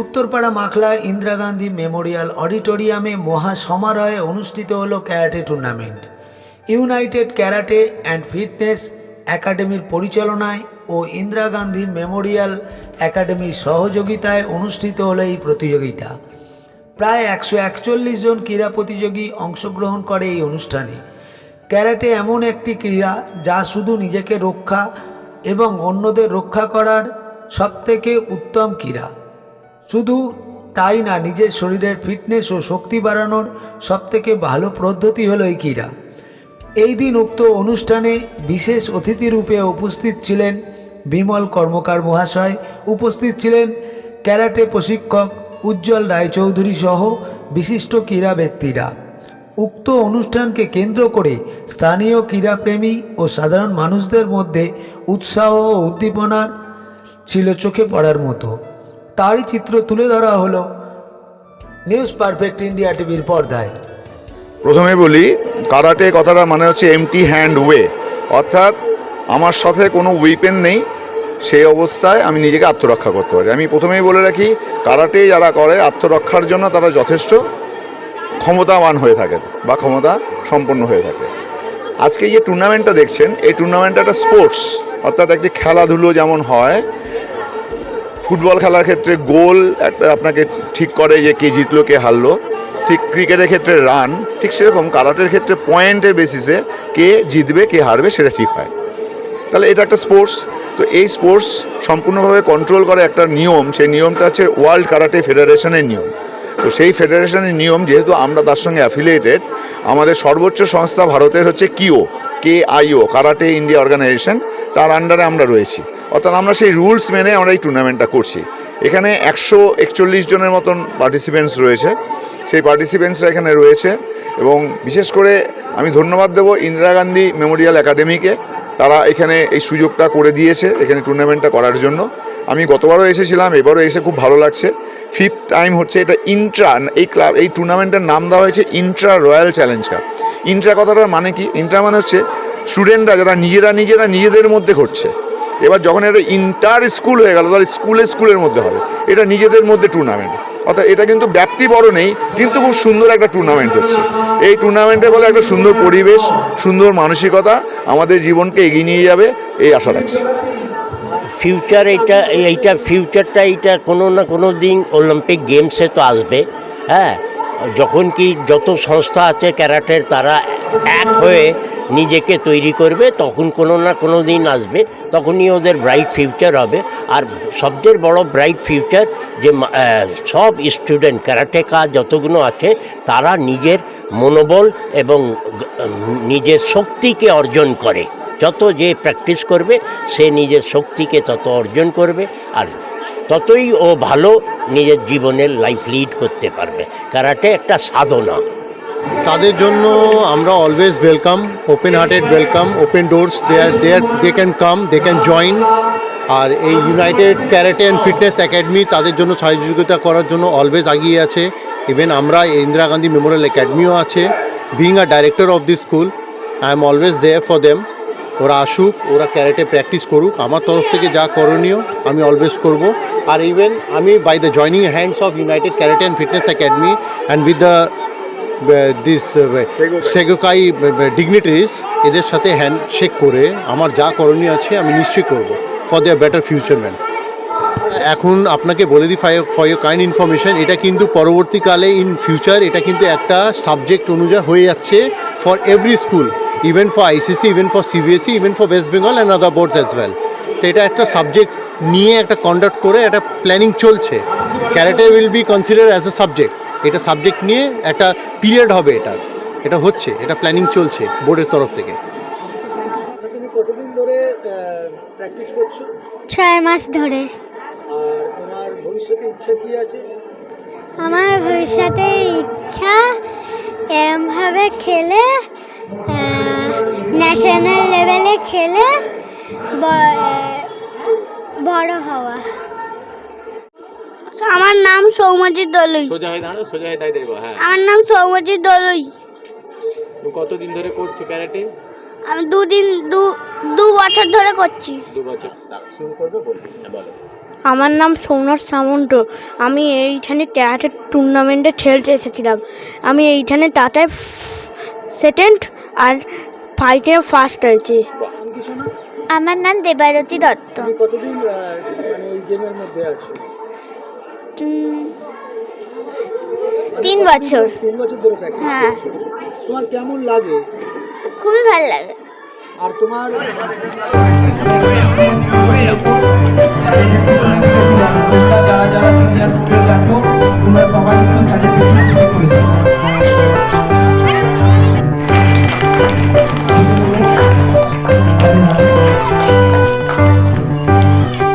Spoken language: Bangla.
উত্তরপাড়া মাখলা ইন্দিরা গান্ধী মেমোরিয়াল অডিটোরিয়ামে মহা সমারোহে অনুষ্ঠিত হলো karate tournament. United karate and fitness একাডেমির পরিচালনায় ও ইন্দিরা গান্ধী মেমোরিয়াল একাডেমির সহযোগিতায় অনুষ্ঠিত হলো এই প্রতিযোগিতা। প্রায় একশো একচল্লিশ জন ক্রীড়া প্রতিযোগী অংশগ্রহণ করে এই অনুষ্ঠানে। ক্যারাটে এমন একটি ক্রীড়া যা শুধু নিজেকে রক্ষা এবং অন্যদের রক্ষা করার সবথেকে উত্তম ক্রীড়া। শুধু তাই না নিজের শরীরের ফিটনেস ও শক্তি বাড়ানোর সবথেকে ভালো পদ্ধতি হলো এই ক্রীড়া। এই দিন উক্ত অনুষ্ঠানে বিশেষ অতিথি রূপে উপস্থিত ছিলেন বিমল কর্মকার মহাশয়, উপস্থিত ছিলেন ক্যারাটে প্রশিক্ষক উজ্জ্বল রায়চৌধুরী সহ বিশিষ্ট ক্রীড়া ব্যক্তিরা। উক্ত অনুষ্ঠানকে কেন্দ্র করে স্থানীয় ক্রীড়াপ্রেমী ও সাধারণ মানুষদের মধ্যে উৎসাহ ও উদ্দীপনার ছিল চোখে পড়ার মতো। তারই চিত্র তুলে ধরা হলো নিউজ পারফেক্ট ইন্ডিয়া টিভির পর্দায়। প্রথমে বলি, কারাটে কথাটা মানে হচ্ছে এমটি হ্যান্ড ওয়ে অর্থাৎ আমার সাথে কোনো উইপেন নেই, সেই অবস্থায় আমি নিজেকে আত্মরক্ষা করতে পারি। আমি প্রথমেই বলে রাখি, কারাটে যারা করে আত্মরক্ষার জন্য তারা যথেষ্ট ক্ষমতাবান হয়ে থাকেন বা ক্ষমতা সম্পন্ন হয়ে থাকে। আজকে যে টুর্নামেন্টটা দেখছেন, এই টুর্নামেন্টটা একটা স্পোর্টস অর্থাৎ একটি খেলাধুলো যেমন হয় ফুটবল খেলার ক্ষেত্রে গোল, একটা আপনাকে ঠিক করে যে কে জিতলো, কে হারলো। ঠিক ক্রিকেটের ক্ষেত্রে রান, ঠিক সেরকম কারাটের ক্ষেত্রে পয়েন্টের বেসিসে কে জিতবে, কে হারবে সেটা ঠিক হয়। তাহলে এটা একটা স্পোর্টস। তো এই স্পোর্টস সম্পূর্ণভাবে কন্ট্রোল করে একটা নিয়ম, সেই নিয়মটা হচ্ছে ওয়ার্ল্ড কারাটে ফেডারেশনের নিয়ম। তো সেই ফেডারেশনের নিয়ম যেহেতু আমরা তার সঙ্গে অ্যাফিলিয়েটেড আমাদের সর্বোচ্চ সংস্থা ভারতের হচ্ছে KIO, K IO karate India organisation, তার আন্ডারে আমরা রয়েছি। অর্থাৎ আমরা সেই রুলস মেনে আমরা এই টুর্নামেন্টটা করছি। এখানে একশো একচল্লিশ জনের মতন পার্টিসিপেন্টস রয়েছে। সেই পার্টিসিপেন্টসরা এখানে রয়েছে এবং বিশেষ করে আমি ধন্যবাদ দেবো ইন্দিরা গান্ধী মেমোরিয়াল একাডেমিকে তারা এখানে এই সুযোগটা করে দিয়েছে এখানে টুর্নামেন্টটা করার জন্য। আমি গতবারও এসেছিলাম, এবারও এসে খুব ভালো লাগছে। ফিফথ টাইম হচ্ছে এটা ইন্ট্রা এই ক্লাব এই টুর্নামেন্টের নাম দেওয়া হয়েছে intra royal challenge cup intra কথাটার মানে কি? ইন্ট্রা মানে হচ্ছে স্টুডেন্টরা যারা নিজেরা নিজেরা নিজেদের মধ্যে ঘটছে। এবার যখন এটা ইন্টার স্কুল হয়ে গেল, তাহলে স্কুলে স্কুলের মধ্যে হবে। এটা নিজেদের মধ্যে টুর্নামেন্ট অর্থাৎ এটা কিন্তু ব্যাপ্তি বড় নেই, কিন্তু খুব সুন্দর একটা টুর্নামেন্ট হচ্ছে। এই টুর্নামেন্টে বলে একটা সুন্দর পরিবেশ, সুন্দর মানসিকতা আমাদের জীবনকে এগিয়ে নিয়ে যাবে, এই আশা রাখছি। ফিউচার এইটা এইটা ফিউচারটা এইটা কোনো না কোনো দিন অলিম্পিক গেমসে তো আসবে হ্যাঁ? যখন কি যত সংস্থা আছে ক্যারাটের, তারা এক হয়ে নিজেকে তৈরি করবে, তখন কোনো না কোনো দিন আসবে, তখনই ওদের ব্রাইট ফিউচার হবে। আর সবচেয়ে বড় ব্রাইট ফিউচার যে সব স্টুডেন্ট ক্যারাটেকা যতগুলো আছে, তারা নিজের মনোবল এবং নিজের শক্তিকে অর্জন করে। যত যে প্র্যাকটিস করবে, সে নিজের শক্তিকে তত অর্জন করবে, আর ততই ও ভালো নিজের জীবনের লাইফ লিড করতে পারবে। কারাটে একটা সাধনা। তাদের জন্য আমরা always welcome open hearted welcome open doors they are they are they can come they can join আর এই United karate and fitness academy তাদের জন্য সহযোগিতা করার জন্য অলওয়েজ এগিয়ে আছে। ইভেন আমরা ইন্দিরা গান্ধী মেমোরিয়াল একাডেমিও আছে। Being a director of this school I am always there for them ওরা আসুক, ওরা ক্যারেটে প্র্যাকটিস করুক। আমার তরফ থেকে যা করণীয়, আমি অলওয়েজ করব। আর ইভেন আমি by the joining hands of United karate and fitness academy and with the this Seigokai dignitaries এদের সাথে হ্যান্ড শেক করে আমার যা করণীয় আছে আমি নিশ্চয়ই করব for their better future man এখন আপনাকে বলে দিই ফর ইউর কাইন্ড ইনফরমেশন এটা কিন্তু পরবর্তীকালে ইন ফিউচার এটা কিন্তু একটা সাবজেক্ট অনুযায়ী হয়ে যাচ্ছে for every school even for ICC even for CBSE even for West Bengal and other boards as well তো এটা একটা সাবজেক্ট নিয়ে একটা কন্ডাক্ট করে একটা প্ল্যানিং চলছে। Karate will be consider as a subject এটা সাবজেক্ট নিয়ে একটা পিরিয়ড হবে এটার এটা হচ্ছে এটা প্ল্যানিং চলছে বোর্ডের তরফ থেকে। তুমি কতদিন ধরে প্র্যাকটিস করছ? ছয় মাস ধরে। আর তোমার ভবিষ্যতে ইচ্ছা কি আছে? আমার ভবিষ্যতে ইচ্ছা এরমভাবে খেলে ন্যাশনাল লেভেলে খেলে বড় হওয়া। আমার নাম সৌমজিৎ দলুই। সোজা হয়ে দাঁড়াও সোজা হয়ে দাঁড়িয়ে দেখব হ্যাঁ। আমার নাম সৌমজিৎ দলুই। তুমি কতদিন ধরে করছ ক্যারাটে আমি দুদিন দু দু বছর ধরে করছি। দু বছর। শুরু করবে বলো। হ্যাঁ বলো। আমার নাম সৌনর সামন্ত। আমি এইখানে ক্যারাটে টুর্নামেন্টে খেলতে এসেছিলাম। আমি এইখানে টাটায় সেকেন্ড আর ফাইটে ফার্স্ট হয়েছি। আমার নাম দেবারতী দত্ত। কতদিন মানে এই গেমের মধ্যে আছো? তিন বছর। তিন বছর ধরে প্র্যাকটিস হ্যাঁ। তোমার কেমন লাগে? খুবই ভালো লাগে। আর তোমার? তোমরা সবাই